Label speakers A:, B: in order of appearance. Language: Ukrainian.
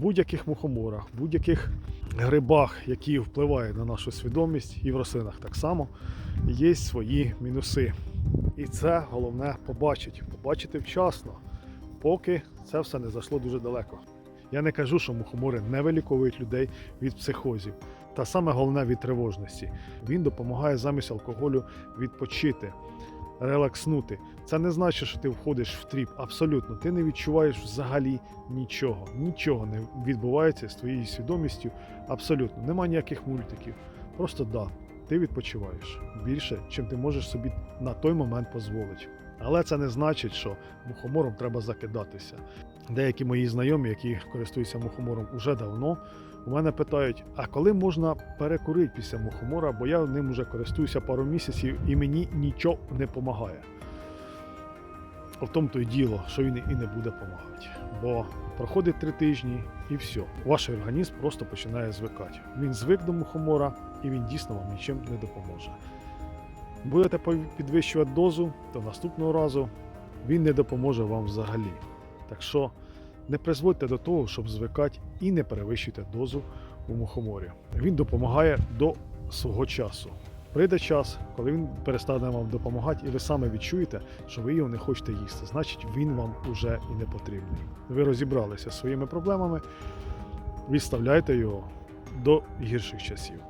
A: будь-яких мухоморах, будь-яких грибах, які впливають на нашу свідомість, і в рослинах так само, є свої мінуси. І це головне побачити, побачити вчасно, поки це все не зайшло дуже далеко. Я не кажу, що мухомори не виліковують людей від психозів, та саме головне від тривожності. Він допомагає замість алкоголю відпочити, релакснути. Це не значить, що ти входиш в тріп. Абсолютно, ти не відчуваєш взагалі нічого. Нічого не відбувається з твоєю свідомістю. Абсолютно, нема ніяких мультиків. Просто да, ти відпочиваєш більше, чим ти можеш собі на той момент дозволити. Але це не значить, що мухомором треба закидатися. Деякі мої знайомі, які користуються мухомором уже давно, у мене питають: а коли можна перекурити після мухомора, бо я ним вже користуюся пару місяців і мені нічого не допомагає. В тому то й діло, що він і не буде допомагати. Бо проходить три тижні і все. Ваш організм просто починає звикати. Він звик до мухомора і він дійсно вам нічим не допоможе. Будете підвищувати дозу, то наступного разу він не допоможе вам взагалі. Так що не призводьте до того, щоб звикати і не перевищуйте дозу у мухоморі. Він допомагає до свого часу. Прийде час, коли він перестане вам допомагати, і ви саме відчуєте, що ви його не хочете їсти. Значить, він вам уже і не потрібний. Ви розібралися зі своїми проблемами, відставляйте його до гірших часів.